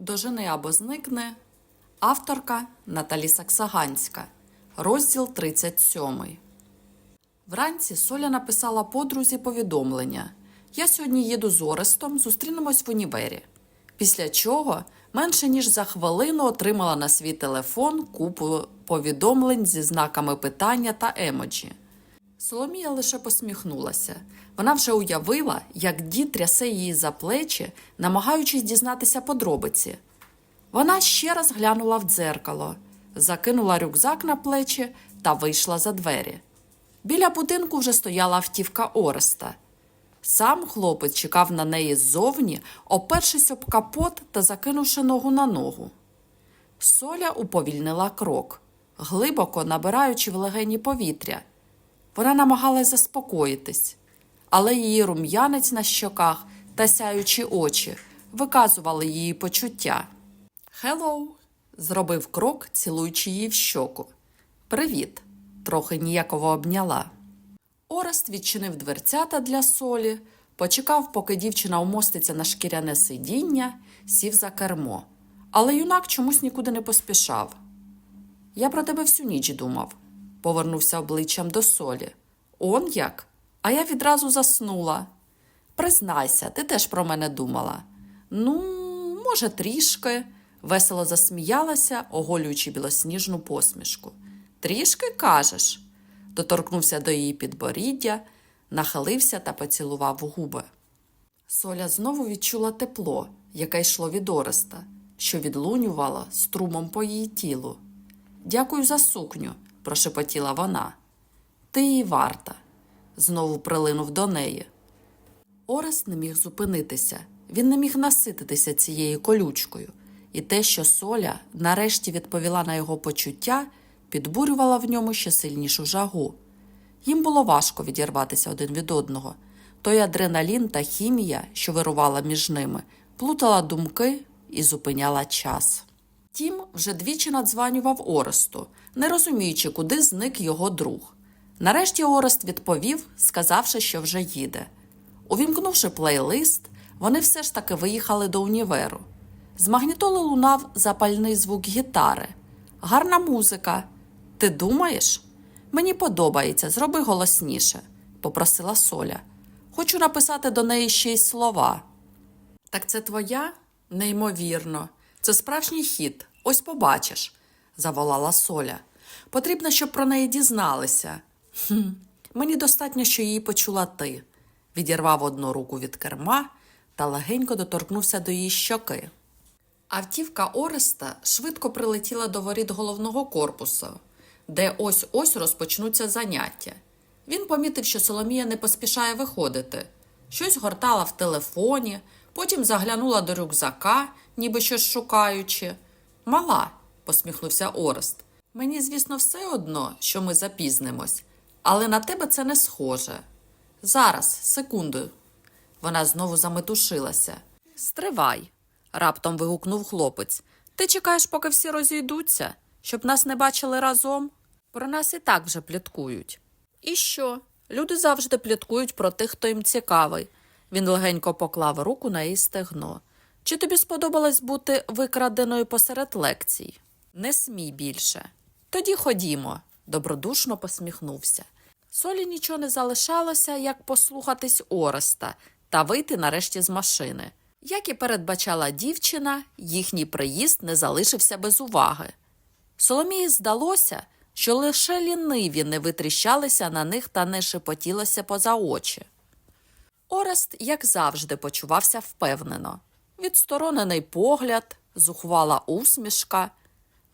Дожени або зникне. Авторка Наталі Саксаганська. Розділ 37. Вранці Соля написала подрузі повідомлення. Я сьогодні їду з Орестом, зустрінемось в універі. Після чого менше ніж за хвилину отримала на свій телефон купу повідомлень зі знаками питання та емоджі. Соломія лише посміхнулася. Вона вже уявила, як дід трясе її за плечі, намагаючись дізнатися подробиці. Вона ще раз глянула в дзеркало, закинула рюкзак на плечі та вийшла за двері. Біля будинку вже стояла автівка Ореста. Сам хлопець чекав на неї ззовні, опершись об капот та закинувши ногу на ногу. Соля уповільнила крок, глибоко набираючи в легені повітря. Вона намагалась заспокоїтись, але її рум'янець на щоках та сяючі очі виказували її почуття. «Хеллоу!» – зробив крок, цілуючи її в щоку. Привіт, трохи ніяково обняла. Орест відчинив дверцята для солі, почекав, поки дівчина умоститься на шкіряне сидіння, сів за кермо. Але юнак чомусь нікуди не поспішав. Я про тебе всю ніч думав, повернувся обличчям до солі. Он як? А я відразу заснула. Признайся, ти теж про мене думала. Ну, може, трішки, весело засміялася, оголюючи білосніжну посмішку. Трішки кажеш, доторкнувся до її підборіддя, нахилився та поцілував губи. Соля знову відчула тепло, яке йшло від Ореста, що відлунювало струмом по її тілу. Дякую за сукню, прошепотіла вона. Ти її варта, знову прилинув до неї. Орест не міг зупинитися, він не міг насититися цією колючкою, і те, що Соля нарешті відповіла на його почуття, підбурювала в ньому ще сильнішу жагу. Їм було важко відірватися один від одного. Той адреналін та хімія, що вирувала між ними, плутала думки і зупиняла час. Тім вже двічі надзванював Оресту, не розуміючи, куди зник його друг. Нарешті Орест відповів, сказавши, що вже їде. Увімкнувши плейлист, вони все ж таки виїхали до універу. З магнітоли лунав запальний звук гітари. Гарна музика. Ти думаєш? Мені подобається, зроби голосніше, попросила Соля. Хочу написати до неї ще й слова. Так це твоя? Неймовірно. Це справжній хід. Ось побачиш, заволала Соля. Потрібно, щоб про неї дізналися. Хм, мені достатньо, що її почула ти. Відірвав одну руку від керма та легенько доторкнувся до її щоки. Автівка Ореста швидко прилетіла до воріт головного корпусу, де ось ось розпочнуться заняття. Він помітив, що Соломія не поспішає виходити. Щось гортала в телефоні, потім заглянула до рюкзака, ніби щось шукаючи. Мала, посміхнувся Орест. Мені, звісно, все одно, що ми запізнимось, але на тебе це не схоже. Зараз, секунду. Вона знову заметушилася. Стривай, раптом вигукнув хлопець. Ти чекаєш, поки всі розійдуться, щоб нас не бачили разом? Про нас і так вже пліткують. І що? Люди завжди пліткують про тих, хто їм цікавий. Він легенько поклав руку на її стегно. Чи тобі сподобалось бути викраденою посеред лекцій? Не смій більше. Тоді ходімо, добродушно посміхнувся. Солі нічого не залишалося, як послухатись Ореста та вийти нарешті з машини. Як і передбачала дівчина, їхній приїзд не залишився без уваги. Соломії здалося, що лише ліниві не витріщалися на них та не шепотілося поза очі. Орест, як завжди, почувався впевнено. Відсторонений погляд, зухвала усмішка,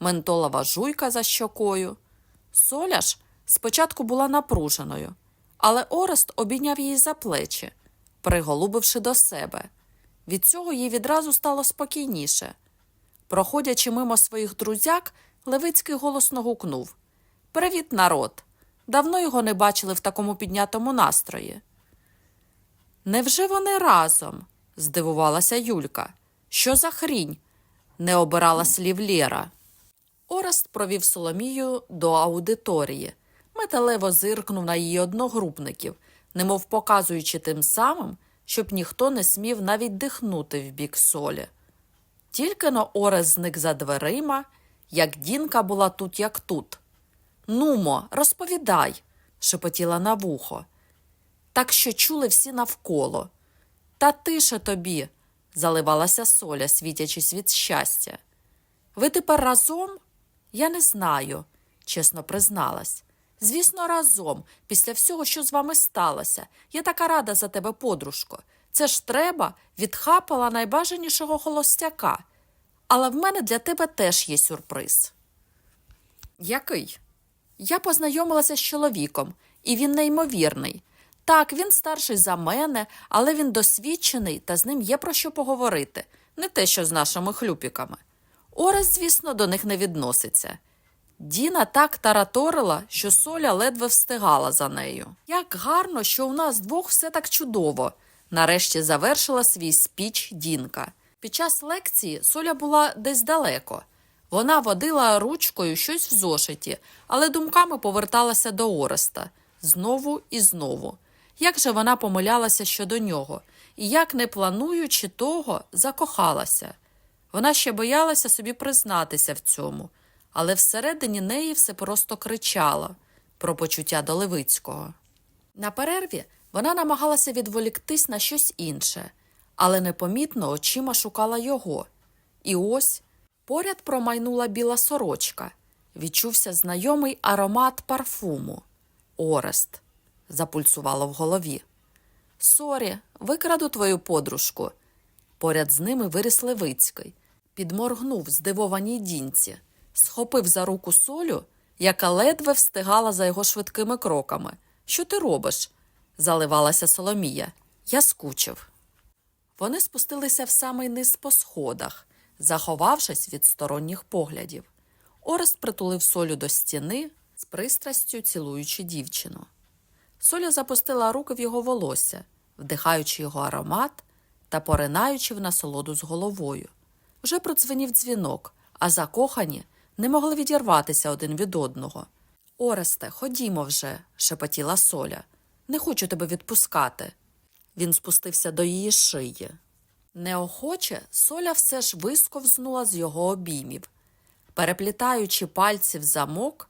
ментолова жуйка за щокою. Соля ж спочатку була напруженою, але Орест обійняв її за плечі, приголубивши до себе. Від цього їй відразу стало спокійніше. Проходячи мимо своїх друзяк, Левицький голосно гукнув Привіт, народ! Давно його не бачили в такому піднятому настрої. Невже вони разом? Здивувалася Юлька. Що за хрінь? не обирала слів Лєра. Орест провів Соломію до аудиторії. Металево зиркнув на її одногрупників, немов показуючи тим самим, щоб ніхто не смів навіть дихнути в бік солі. Тільки но Орес зник за дверима, як Дінка була тут, як тут. Нумо, розповідай, шепотіла на вухо. Так що чули всі навколо. Та тише тобі, заливалася соля, світячись від щастя. Ви тепер разом? Я не знаю, чесно призналась. Звісно, разом, після всього, що з вами сталося. Я така рада за тебе, подружко. Це ж треба відхапала найбажанішого холостяка. Але в мене для тебе теж є сюрприз. Який? Я познайомилася з чоловіком, і він неймовірний. Так, він старший за мене, але він досвідчений та з ним є про що поговорити, не те, що з нашими хлюпіками. Орес, звісно, до них не відноситься. Діна так тараторила, що Соля ледве встигала за нею. Як гарно, що у нас двох все так чудово. Нарешті завершила свій спіч Дінка. Під час лекції Соля була десь далеко. Вона водила ручкою щось в зошиті, але думками поверталася до Ореста знову і знову. Як же вона помилялася щодо нього, і як, не плануючи того, закохалася. Вона ще боялася собі признатися в цьому, але всередині неї все просто кричала про почуття до Левицького. На перерві вона намагалася відволіктись на щось інше, але непомітно очима шукала його. І ось поряд промайнула біла сорочка. Відчувся знайомий аромат парфуму. Орест запульсувало в голові. Сорі, викраду твою подружку. Поряд з ними виріс Левицький, підморгнув здивованій дінці, схопив за руку солю, яка ледве встигала за його швидкими кроками. Що ти робиш? заливалася Соломія. Я скучив. Вони спустилися в самий низ по сходах, заховавшись від сторонніх поглядів. Орест притулив солю до стіни, з пристрастю цілуючи дівчину. Соля запустила руки в його волосся, вдихаючи його аромат та поринаючи в насолоду з головою. Вже продзвенів дзвінок, а закохані не могли відірватися один від одного. Оресте, ходімо вже, шепотіла Соля. Не хочу тебе відпускати. Він спустився до її шиї. Неохоче Соля все ж висковзнула з його обіймів. Переплітаючи пальці в замок,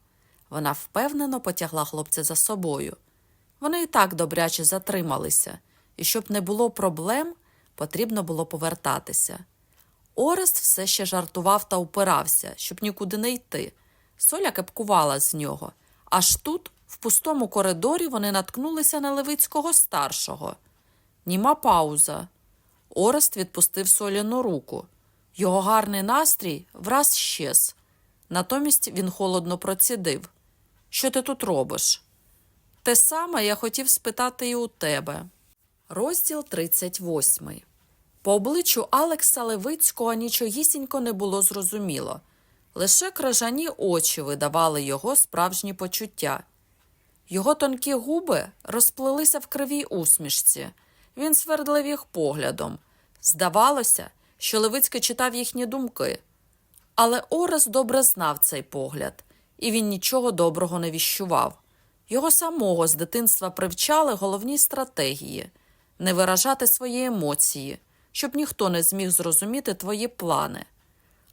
вона впевнено потягла хлопця за собою. Вони і так добряче затрималися, і щоб не було проблем, потрібно було повертатися. Орест все ще жартував та упирався, щоб нікуди не йти. Соля кепкувала з нього. Аж тут, в пустому коридорі, вони наткнулися на Левицького старшого. Німа пауза. Орест відпустив Соляну руку. Його гарний настрій враз щез. Натомість він холодно процідив. Що ти тут робиш? Те саме я хотів спитати і у тебе. Розділ 38. По обличчю Алекса Левицького нічогісінько не було зрозуміло. Лише крижані очі видавали його справжні почуття. Його тонкі губи розплилися в кривій усмішці. Він свердлив їх поглядом. Здавалося, що Левицький читав їхні думки. Але Орес добре знав цей погляд, і він нічого доброго не віщував. Його самого з дитинства привчали головній стратегії не виражати свої емоції, щоб ніхто не зміг зрозуміти твої плани.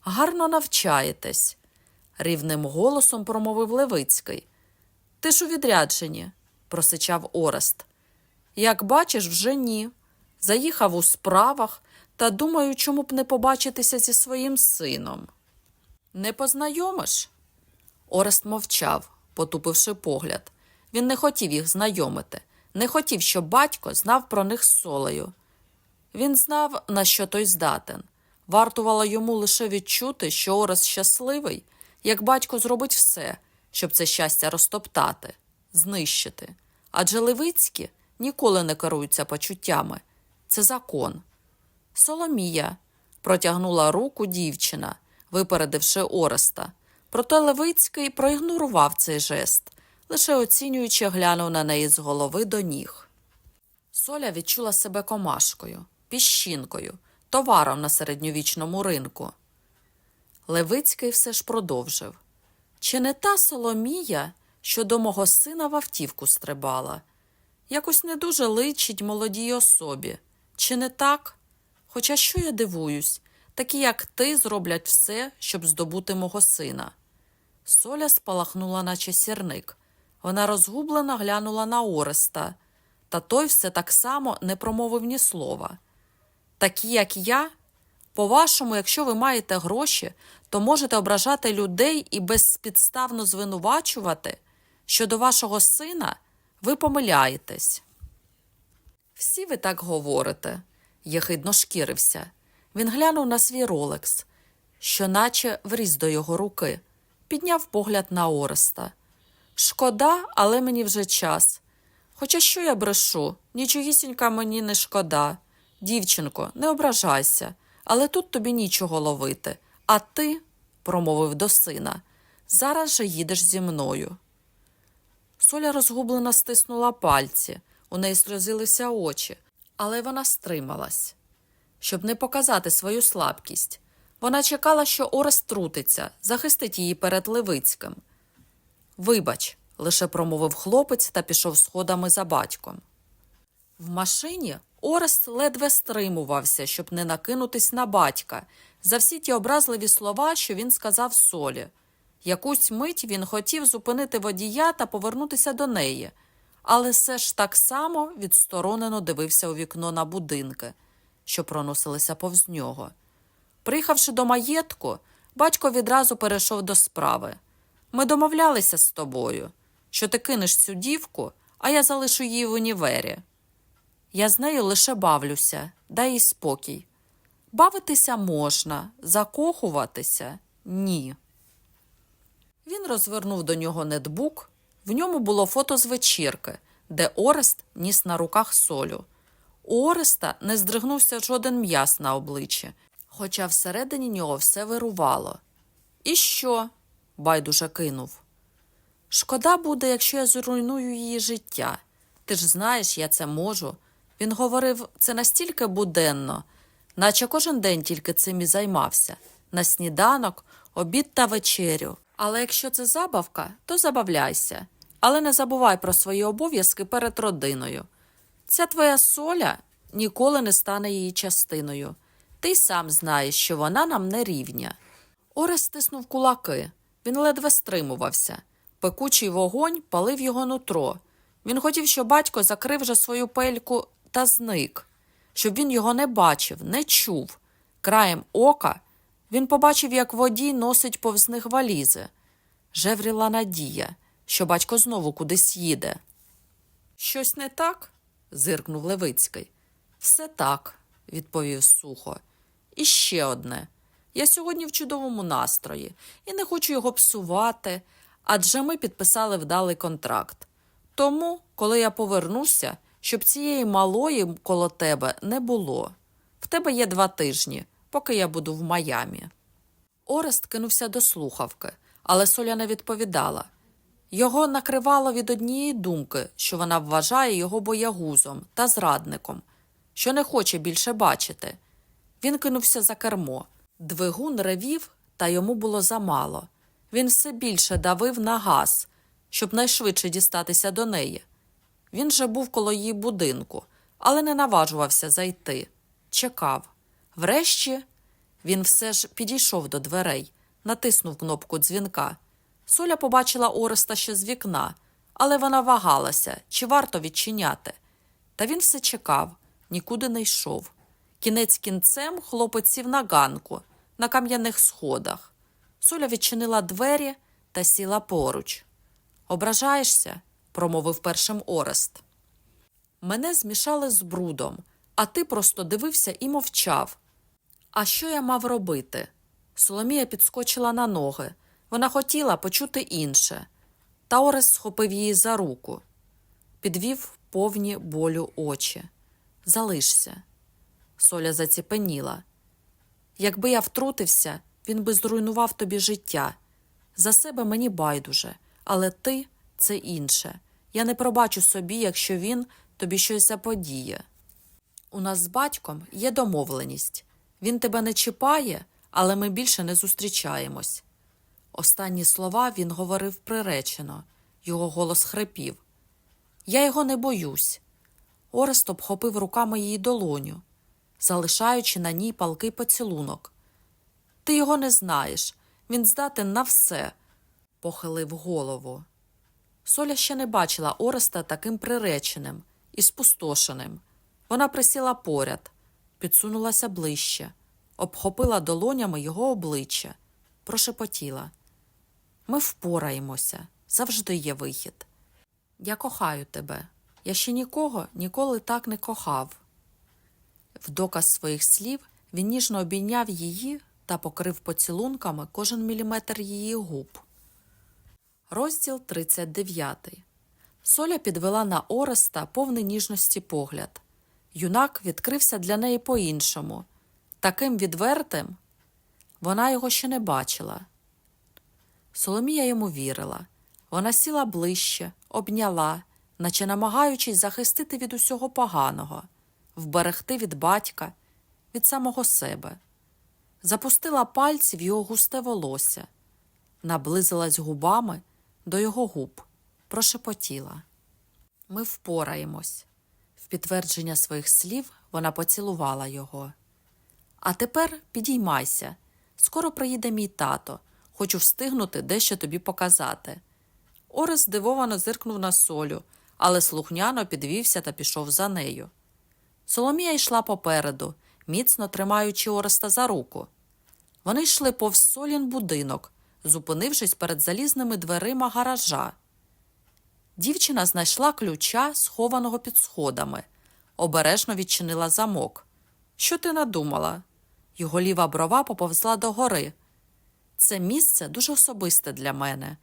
Гарно навчаєтесь, рівним голосом промовив Левицький. Ти ж у відрядженні, просичав Орест. Як бачиш, вже ні. Заїхав у справах та думаю, чому б не побачитися зі своїм сином. Не познайомиш? Орест мовчав, потупивши погляд. Він не хотів їх знайомити, не хотів, щоб батько знав про них з солею. Він знав, на що той здатен. Вартувало йому лише відчути, що Орест щасливий, як батько зробить все, щоб це щастя розтоптати, знищити. Адже Левицькі ніколи не керуються почуттями. Це закон. Соломія протягнула руку дівчина, випередивши Ореста. Проте Левицький проігнорував цей жест, лише оцінюючи глянув на неї з голови до ніг. Соля відчула себе комашкою, піщинкою, товаром на середньовічному ринку. Левицький все ж продовжив. Чи не та Соломія, що до мого сина в автівку стрибала? Якось не дуже личить молодій особі. Чи не так? Хоча що я дивуюсь, такі, як ти, зроблять все, щоб здобути мого сина. Соля спалахнула, наче сірник. Вона розгублено глянула на Ореста, та той все так само не промовив ні слова. Такі, як я, по-вашому, якщо ви маєте гроші, то можете ображати людей і безпідставно звинувачувати, що до вашого сина ви помиляєтесь. Всі ви так говорите, єхидно шкірився. Він глянув на свій ролекс, що наче вріз до його руки, підняв погляд на Ореста. Шкода, але мені вже час. Хоча що я брешу, нічогісінька мені не шкода. Дівчинко, не ображайся, але тут тобі нічого ловити. А ти, промовив до сина, зараз же їдеш зі мною. Соля розгублено стиснула пальці, у неї сльозилися очі, але вона стрималась. Щоб не показати свою слабкість, вона чекала, що Орест трутиться, захистить її перед Левицьким. Вибач, лише промовив хлопець та пішов сходами за батьком. В машині Орест ледве стримувався, щоб не накинутись на батька за всі ті образливі слова, що він сказав солі. Якусь мить він хотів зупинити водія та повернутися до неї, але все ж так само відсторонено дивився у вікно на будинки, що проносилися повз нього. Приїхавши до маєтку, батько відразу перейшов до справи. Ми домовлялися з тобою, що ти кинеш цю дівку, а я залишу її в універі. Я з нею лише бавлюся, дай їй спокій. Бавитися можна, закохуватися ні. Він розвернув до нього нетбук. В ньому було фото з вечірки, де Орест ніс на руках солю. У Ореста не здригнувся жоден м'яс на обличчі, хоча всередині нього все вирувало. І що? Байдуже кинув. Шкода буде, якщо я зруйную її життя. Ти ж знаєш, я це можу. Він говорив це настільки буденно, наче кожен день тільки цим і займався на сніданок, обід та вечерю. Але якщо це забавка, то забавляйся. Але не забувай про свої обов'язки перед родиною. Ця твоя соля ніколи не стане її частиною. Ти сам знаєш, що вона нам не рівня. Орес стиснув кулаки. Він ледве стримувався. Пекучий вогонь палив його нутро. Він хотів, щоб батько закрив вже свою пельку та зник, щоб він його не бачив, не чув. Краєм ока він побачив, як водій носить повз них валізи. Жевріла надія, що батько знову кудись їде. Щось не так? зиркнув Левицький. Все так, відповів сухо. І ще одне. Я сьогодні в чудовому настрої і не хочу його псувати, адже ми підписали вдалий контракт. Тому, коли я повернуся, щоб цієї малої коло тебе не було. В тебе є два тижні, поки я буду в Майамі. Орест кинувся до слухавки, але Соля не відповідала. Його накривало від однієї думки, що вона вважає його боягузом та зрадником, що не хоче більше бачити. Він кинувся за кермо. Двигун ревів, та йому було замало. Він все більше давив на газ, щоб найшвидше дістатися до неї. Він же був коло її будинку, але не наважувався зайти. Чекав. Врешті він все ж підійшов до дверей, натиснув кнопку дзвінка. Соля побачила Ореста ще з вікна, але вона вагалася, чи варто відчиняти. Та він все чекав, нікуди не йшов. Кінець кінцем хлопець на ганку, на кам'яних сходах. Соля відчинила двері та сіла поруч. Ображаєшся? промовив першим Орест. Мене змішали з брудом, а ти просто дивився і мовчав. А що я мав робити? Соломія підскочила на ноги. Вона хотіла почути інше. Та Орест схопив її за руку, підвів повні болю очі. Залишся. Соля заціпеніла. Якби я втрутився, він би зруйнував тобі життя. За себе мені байдуже, але ти це інше. Я не пробачу собі, якщо він тобі щось заподіє. У нас з батьком є домовленість. Він тебе не чіпає, але ми більше не зустрічаємось. Останні слова він говорив приречено, його голос хрипів. Я його не боюсь. Орест обхопив руками її долоню, залишаючи на ній палкий поцілунок. Ти його не знаєш. Він здатен на все, похилив голову. Соля ще не бачила Ореста таким приреченим і спустошеним. Вона присіла поряд, підсунулася ближче, обхопила долонями його обличчя, прошепотіла. Ми впораємося, завжди є вихід. Я кохаю тебе. Я ще нікого ніколи так не кохав. В доказ своїх слів він ніжно обійняв її та покрив поцілунками кожен міліметр її губ. Розділ 39. Соля підвела на Ореста повний ніжності погляд. Юнак відкрився для неї по-іншому, таким відвертим. Вона його ще не бачила. Соломія йому вірила. Вона сіла ближче, обняла, наче намагаючись захистити від усього поганого, вберегти від батька, від самого себе. Запустила пальці в його густе волосся, наблизилась губами до його губ, прошепотіла. Ми впораємось. В підтвердження своїх слів вона поцілувала його. А тепер підіймайся. Скоро приїде мій тато. Хочу встигнути дещо тобі показати. Орес здивовано зиркнув на солю, але слухняно підвівся та пішов за нею. Соломія йшла попереду, міцно тримаючи Ореста за руку. Вони йшли повз солін будинок, зупинившись перед залізними дверима гаража. Дівчина знайшла ключа, схованого під сходами, обережно відчинила замок. Що ти надумала? Його ліва брова поповзла догори. Це місце дуже особисте для мене.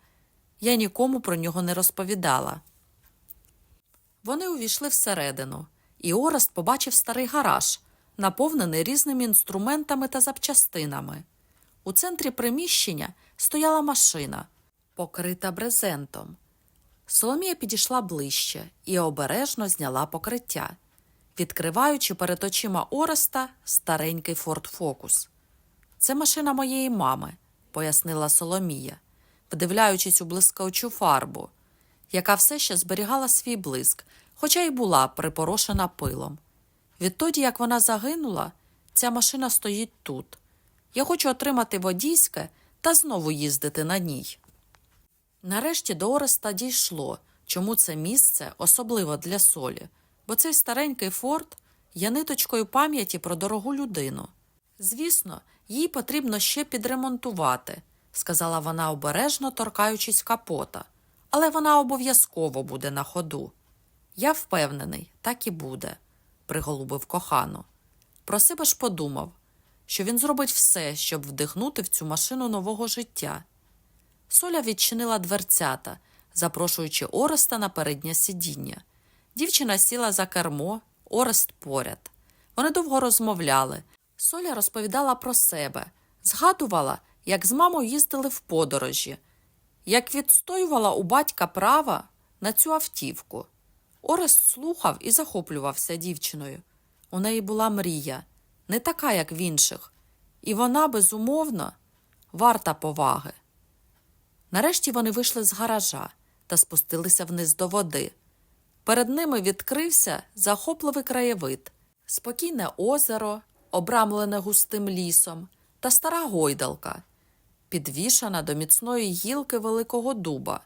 Я нікому про нього не розповідала. Вони увійшли всередину, і Орест побачив старий гараж, наповнений різними інструментами та запчастинами. У центрі приміщення стояла машина, покрита брезентом. Соломія підійшла ближче і обережно зняла покриття, відкриваючи перед очима Ореста старенький Форд Фокус. Це машина моєї мами, пояснила Соломія, вдивляючись у блискавчу фарбу, яка все ще зберігала свій блиск, хоча й була припорошена пилом. Відтоді, як вона загинула, ця машина стоїть тут. Я хочу отримати водійське та знову їздити на ній. Нарешті до Ореста дійшло, чому це місце особливо для солі, бо цей старенький форт є ниточкою пам'яті про дорогу людину. Звісно, їй потрібно ще підремонтувати, сказала вона обережно торкаючись капота, але вона обов'язково буде на ходу. Я впевнений, так і буде, приголубив кохану. Про себе ж подумав, що він зробить все, щоб вдихнути в цю машину нового життя. Соля відчинила дверцята, запрошуючи Ореста на переднє сидіння. Дівчина сіла за кермо, Орест поряд. Вони довго розмовляли. Соля розповідала про себе, згадувала, як з мамою їздили в подорожі, як відстоювала у батька права на цю автівку. Орест слухав і захоплювався дівчиною. У неї була мрія, не така, як в інших, і вона, безумовно, варта поваги. Нарешті вони вийшли з гаража та спустилися вниз до води. Перед ними відкрився захопливий краєвид, спокійне озеро, обрамлене густим лісом, та стара гойдалка, підвішана до міцної гілки великого дуба.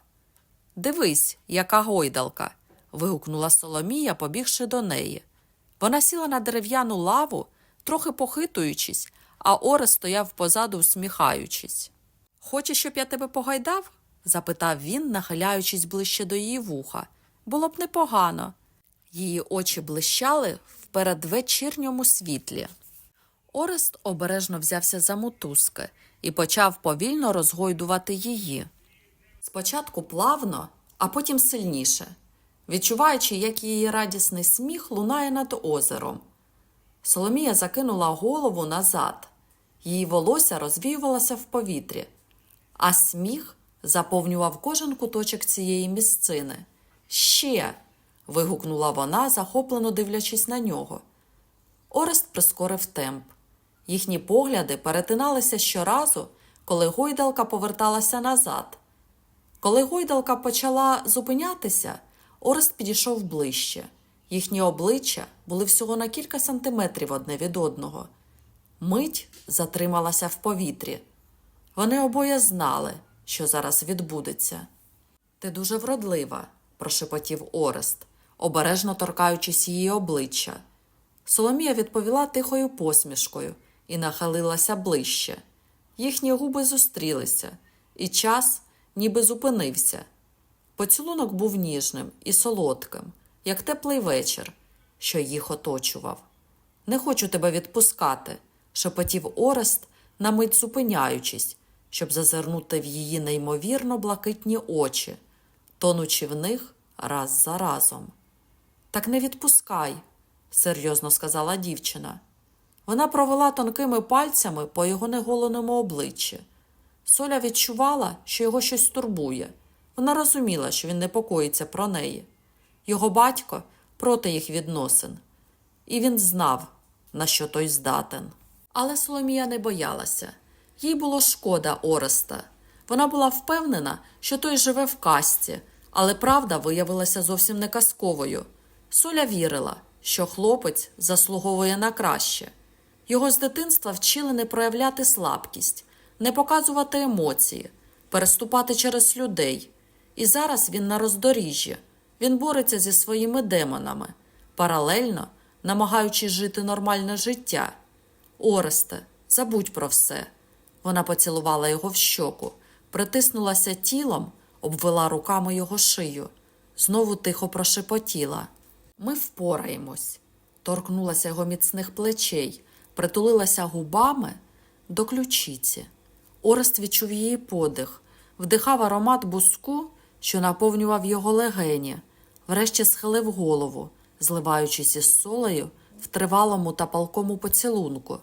Дивись, яка гойдалка. Вигукнула Соломія, побігши до неї. Вона сіла на дерев'яну лаву, трохи похитуючись, а Орес стояв позаду, усміхаючись. Хочеш, щоб я тебе погайдав? запитав він, нахиляючись ближче до її вуха. Було б непогано. Її очі блищали в передвечірньому світлі. Орест обережно взявся за мотузки і почав повільно розгойдувати її. Спочатку плавно, а потім сильніше, відчуваючи, як її радісний сміх лунає над озером. Соломія закинула голову назад, її волосся розвіювалося в повітрі, а сміх заповнював кожен куточок цієї місцини. Ще. вигукнула вона, захоплено дивлячись на нього. Орест прискорив темп. Їхні погляди перетиналися щоразу, коли гойдалка поверталася назад. Коли гойдалка почала зупинятися, Орест підійшов ближче. Їхні обличчя були всього на кілька сантиметрів одне від одного. Мить затрималася в повітрі. Вони обоє знали, що зараз відбудеться. Ти дуже вродлива, прошепотів Орест, обережно торкаючись її обличчя. Соломія відповіла тихою посмішкою і нахилилася ближче. Їхні губи зустрілися, і час ніби зупинився. Поцілунок був ніжним і солодким, як теплий вечір, що їх оточував. Не хочу тебе відпускати, шепотів Орест, на мить зупиняючись, щоб зазирнути в її неймовірно блакитні очі, тонучи в них раз за разом. Так не відпускай, серйозно сказала дівчина. Вона провела тонкими пальцями по його неголеному обличчі. Соля відчувала, що його щось турбує. Вона розуміла, що він непокоїться про неї. Його батько проти їх відносин, і він знав, на що той здатен. Але Соломія не боялася. Їй було шкода Ореста. Вона була впевнена, що той живе в касті, але правда виявилася зовсім не казковою. Соля вірила, що хлопець заслуговує на краще. Його з дитинства вчили не проявляти слабкість, не показувати емоції, переступати через людей. І зараз він на роздоріжжі. Він бореться зі своїми демонами, паралельно намагаючись жити нормальне життя. Оресте, забудь про все. Вона поцілувала його в щоку, притиснулася тілом, обвела руками його шию, знову тихо прошепотіла. Ми впораємось. Торкнулася його міцних плечей, притулилася губами до ключиці. Орест відчув її подих, вдихав аромат буску, що наповнював його легені, врешті схилив голову, зливаючись із солею в тривалому та палкому поцілунку.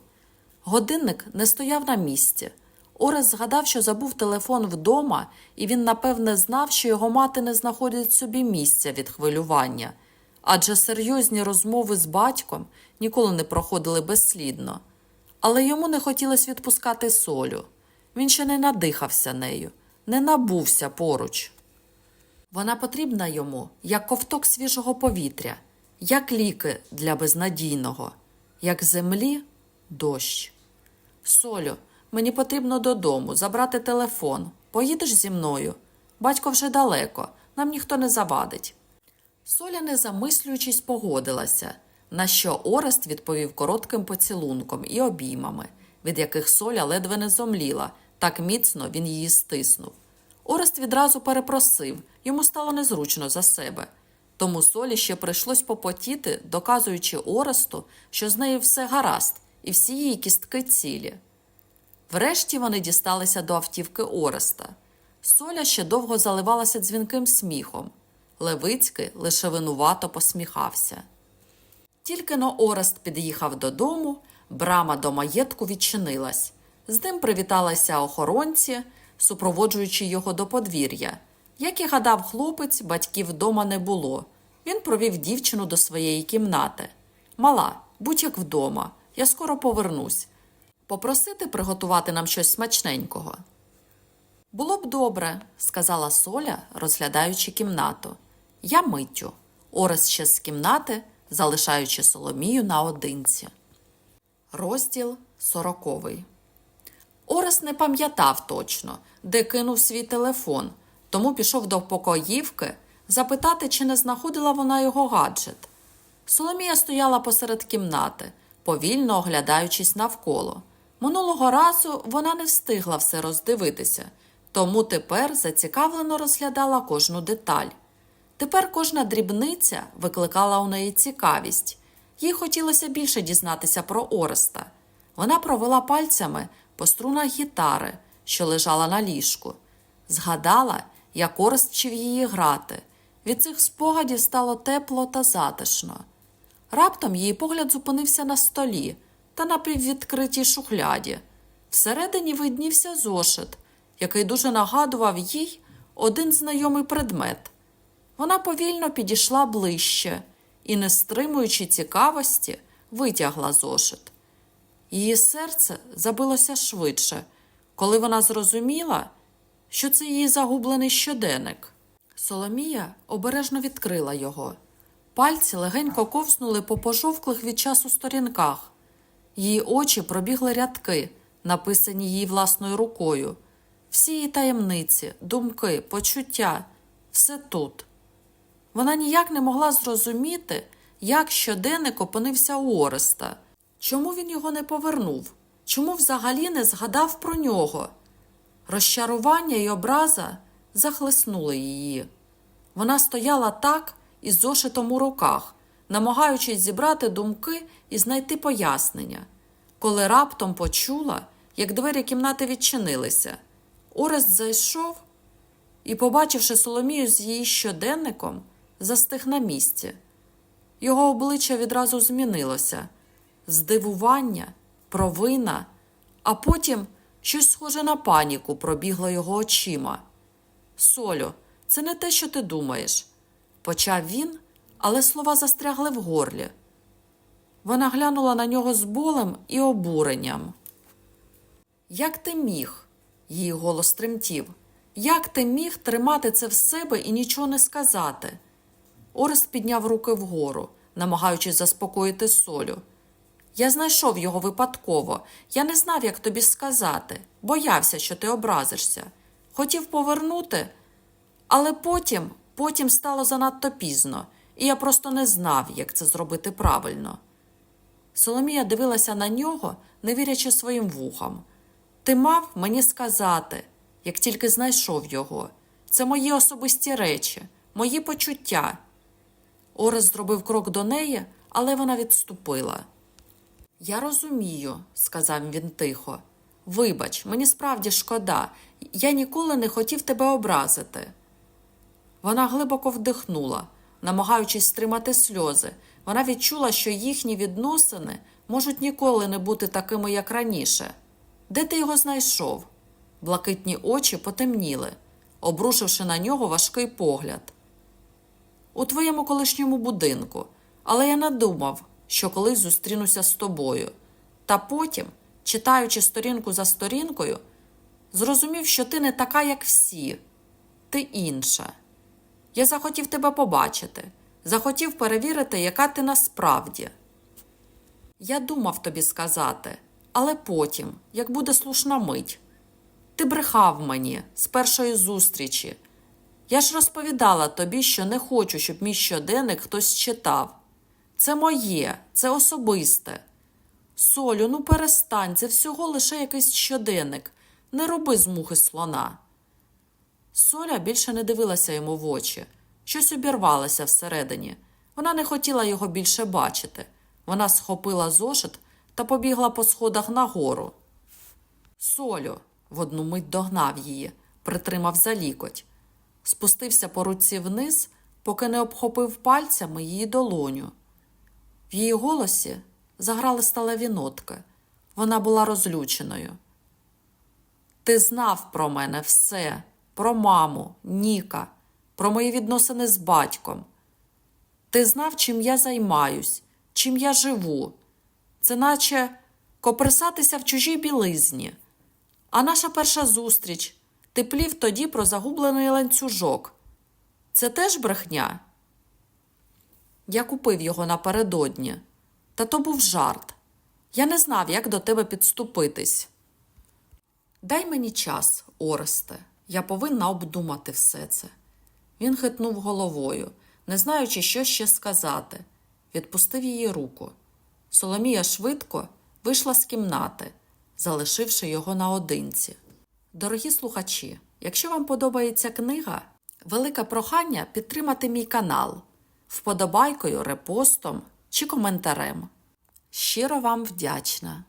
Годинник не стояв на місці. Орес згадав, що забув телефон вдома, і він напевне знав, що його мати не знаходить собі місця від хвилювання, адже серйозні розмови з батьком ніколи не проходили безслідно. Але йому не хотілося відпускати солю. Він ще не надихався нею, не набувся поруч. Вона потрібна йому як ковток свіжого повітря, як ліки для безнадійного, як землі дощ. Солю, мені потрібно додому забрати телефон. Поїдеш зі мною? Батько вже далеко, нам ніхто не завадить. Соля, не замислюючись, погодилася, на що Орест відповів коротким поцілунком і обіймами, від яких Соля ледве не зомліла, так міцно він її стиснув. Орест відразу перепросив, йому стало незручно за себе. Тому Солі ще прийшлось попотіти, доказуючи Оресту, що з нею все гаразд, і всі її кістки цілі. Врешті вони дісталися до автівки Ореста. Соля ще довго заливалася дзвінким сміхом. Левицький лише винувато посміхався. Тільки но Орест під'їхав додому, брама до маєтку відчинилась. З ним привіталися охоронці, супроводжуючи його до подвір'я. Як і гадав хлопець, батьків вдома не було. Він провів дівчину до своєї кімнати. Мала, будь як вдома, я скоро повернусь. Попросити приготувати нам щось смачненького. Було б добре, сказала Соля, розглядаючи кімнату. Я миттю. Орес ще з кімнати, залишаючи Соломію наодинці. Розділ сороковий. Орес не пам'ятав точно, де кинув свій телефон, тому пішов до покоївки запитати, чи не знаходила вона його гаджет. Соломія стояла посеред кімнати, повільно оглядаючись навколо. Минулого разу вона не встигла все роздивитися, тому тепер зацікавлено розглядала кожну деталь. Тепер кожна дрібниця викликала у неї цікавість. Їй хотілося більше дізнатися про Ореста. Вона провела пальцями по струнах гітари, що лежала на ліжку. Згадала, як вчив її грати. Від цих спогадів стало тепло та затишно. Раптом її погляд зупинився на столі та на піввідкритій шухляді. Всередині виднівся зошит, який дуже нагадував їй один знайомий предмет. Вона повільно підійшла ближче і, не стримуючи цікавості, витягла зошит. Її серце забилося швидше, коли вона зрозуміла, що це її загублений щоденник. Соломія обережно відкрила його. Пальці легенько ковснули по пожовклих від часу сторінках. Її очі пробігли рядки, написані її власною рукою. Всі її таємниці, думки, почуття все тут. Вона ніяк не могла зрозуміти, як щоденник опинився у Ореста. Чому він його не повернув? Чому взагалі не згадав про нього? Розчарування і образа захлеснули її. Вона стояла так із зошитом у руках, намагаючись зібрати думки і знайти пояснення, коли раптом почула, як двері кімнати відчинилися. Орест зайшов і, побачивши Соломію з її щоденником, застиг на місці. Його обличчя відразу змінилося здивування, провина, а потім щось схоже на паніку пробігло його очима. Солю, це не те, що ти думаєш, почав він, але слова застрягли в горлі. Вона глянула на нього з болем і обуренням. Як ти міг? Її голос тремтів. Як ти міг тримати це в себе і нічого не сказати? Орест підняв руки вгору, намагаючись заспокоїти солю. Я знайшов його випадково. Я не знав, як тобі сказати. Боявся, що ти образишся. Хотів повернути, але потім, потім стало занадто пізно, і я просто не знав, як це зробити правильно. Соломія дивилася на нього, не вірячи своїм вухам. Ти мав мені сказати, як тільки знайшов його. Це мої особисті речі, мої почуття. Орес зробив крок до неї, але вона відступила. Я розумію, сказав він тихо. Вибач, мені справді шкода. Я ніколи не хотів тебе образити. Вона глибоко вдихнула, намагаючись стримати сльози. Вона відчула, що їхні відносини можуть ніколи не бути такими, як раніше. Де ти його знайшов? Блакитні очі потемніли, обрушивши на нього важкий погляд. У твоєму колишньому будинку, але я надумав, що колись зустрінуся з тобою. Та потім, читаючи сторінку за сторінкою, зрозумів, що ти не така, як всі, ти інша. Я захотів тебе побачити, захотів перевірити, яка ти насправді. Я думав тобі сказати, але потім, як буде слушна мить, ти брехав мені з першої зустрічі. Я ж розповідала тобі, що не хочу, щоб мій щоденник хтось читав. Це моє, це особисте. Солю, ну перестань, це всього лише якийсь щоденник. Не роби з мухи слона. Соля більше не дивилася йому в очі. Щось обірвалося всередині. Вона не хотіла його більше бачити. Вона схопила зошит та побігла по сходах нагору. Солю, в одну мить догнав її, притримав за лікоть. Спустився по руці вниз, поки не обхопив пальцями її долоню. В її голосі заграли сталеві нотки. Вона була розлюченою. Ти знав про мене все, про маму, Ніка, про мої відносини з батьком. Ти знав, чим я займаюсь, чим я живу. Це наче копресатися в чужій білизні. А наша перша зустріч ти плів тоді про загублений ланцюжок. Це теж брехня? Я купив його напередодні, та то був жарт. Я не знав, як до тебе підступитись. Дай мені час, Оресте, я повинна обдумати все це. Він хитнув головою, не знаючи, що ще сказати, відпустив її руку. Соломія швидко вийшла з кімнати, залишивши його наодинці. Дорогі слухачі, якщо вам подобається книга, велике прохання підтримати мій канал вподобайкою, репостом чи коментарем. Щиро вам вдячна!